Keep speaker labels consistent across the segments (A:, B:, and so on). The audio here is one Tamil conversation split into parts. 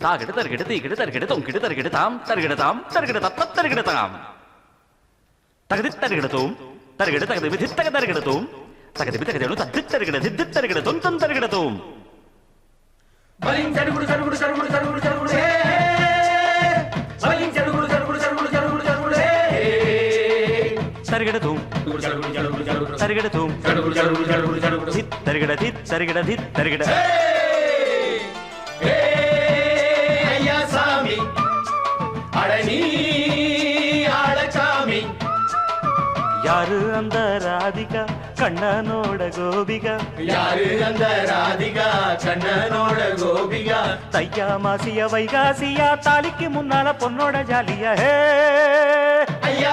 A: తాగిడ తరిగిడత ఇగిడ తరిగిడ తొంకిడ తరిగిడతాం తరిగిడతాం తరిగిడ తప్ప
B: తరిగిడతాం తగది తరిగిడతోం తరిగిడ తగది విధి తగ తరిగిడతోం తగది తగదేడు తద్ది తరిగిడ దిద్ది తరిగిడ
A: తొంతం తరిగిడతోం
B: బలించడుగుడు చరుగుడు చరుగుడు చరుగుడు
A: చరుగుడు బలించడుగుడు
B: చరుగుడు చరుగుడు చరుగుడు చరుగుడు
A: తరిగిడతూ తరిగిడతూ తరిగిడ దిత్ తరిగిడ దిత్
B: తరిగిడ. దిత్ తరిగిడ நீ ஆளச்சாமி.
A: யாரு அந்த ராதிகா? கண்ணனோட கோபிகா?
B: யாரு அந்த ராதிகா? கண்ணனோட கோபிகா?
A: தையா மாசிய வைகாசியா தாலிக்கு முன்னால பொண்ணோட ஜாலியா ஹே.
B: ஐயா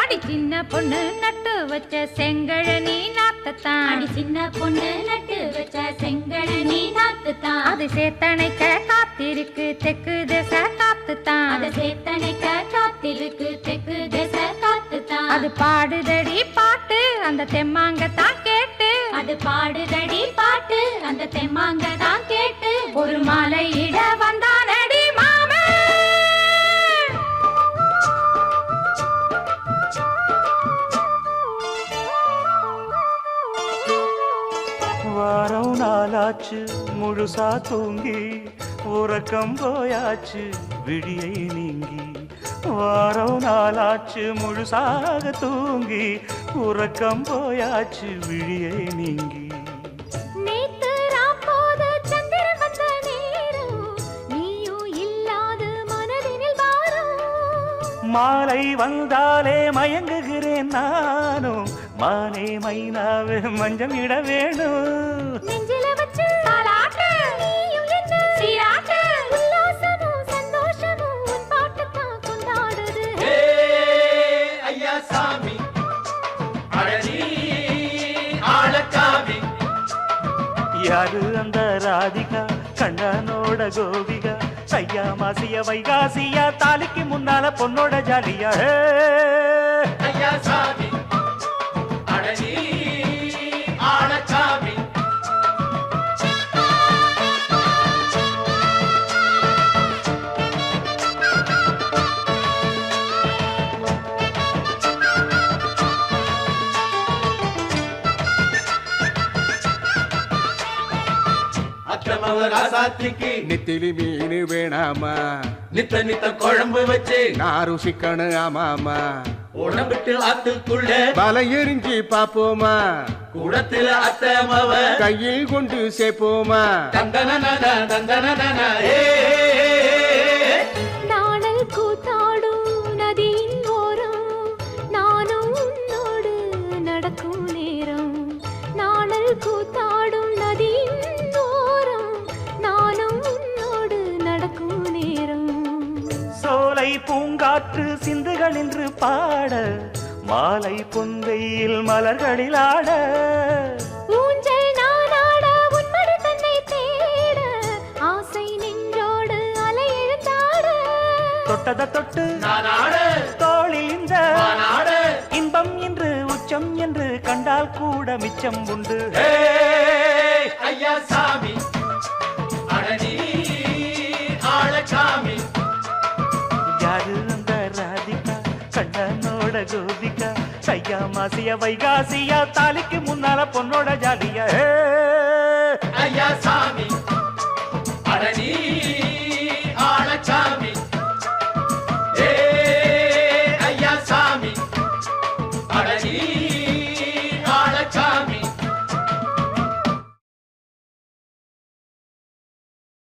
C: அடி சின்ன பொண்ணு நட்டு வச்ச செங்கழனி நாத்தத்தான்.
D: அடி சின்ன பொண்ணு நட்டு வச்ச செங்கழனி நாத்துத்தான்.
C: அது சேத்தனைக்க காத்திருக்கு தெக்கு திசை காத்துத்தான்.
D: அத சேத்தனைக்க காத்திருக்கு தெக்கு திசை காத்துத்தான்.
C: அது பாடுதடி பாட்டு அந்த தெம்மாங்கத்தான் கேட்டு.
D: அது பாடுதடி பாட்டு அந்த தெம்மாங்க தான் கேட்டு.
C: ஒரு மாலை இட வந்தானடி
A: வாரம் நாளாச்சு முழுசா தூங்கி உறக்கம் போயாச்சு விழியை நீங்கி. வாரம் நாளாச்சு முழுசாக தூங்கி உறக்கம் போயாச்சு விழியை நீங்கி. மாலை வந்தாலே மயங்குகிறேன் நானும் மானே மைனாவே மஞ்சம் இட வேணும்.
B: ஐயா சாமி
A: யாரு அந்த ராதிகா கண்ணனோட கோபிகா? சையா மாசிய வைகாசியா தாலிக்கு முன்னால பொண்ணோட ஜாலியா!
B: ஐயா சாமி ராசாத்திக்கு
E: நெத்திலி மீன் வேணாமா?
B: நித்த நித்த குழம்பு வச்சு
E: நான் ருசிக்கணும் ஆமாமா.
B: உடம்பிட்டு ஆத்துக்குள்ள
E: வலை எரிஞ்சு பாப்போமா
B: குடத்துல அத்தமவ
E: கையில் கொண்டு சேர்ப்போமா?
B: தந்தன தந்தன ஏ.
A: பூங்காற்று சிந்துகள் என்று பாட மாலை பொந்தையில் மலர்களில் ஆட.
D: ஊஞ்சல் நானாட உன்மடி தன்னை தேட ஆசை நின்றோடு அலை எழுந்தாட
A: தொட்டத தொட்டு
B: நானாட
A: தோளில் இந்த
B: நானாட
A: இன்பம் என்று உச்சம் என்று கண்டால் கூட மிச்சம் உண்டு. சையா வைகாசியா தாலிக்கு முன்னால பொண்ணோட ஜாலியா
B: ஐயா சாமி அடனி ஆழச்சாமி ஏ ஐயா சாமி அடனி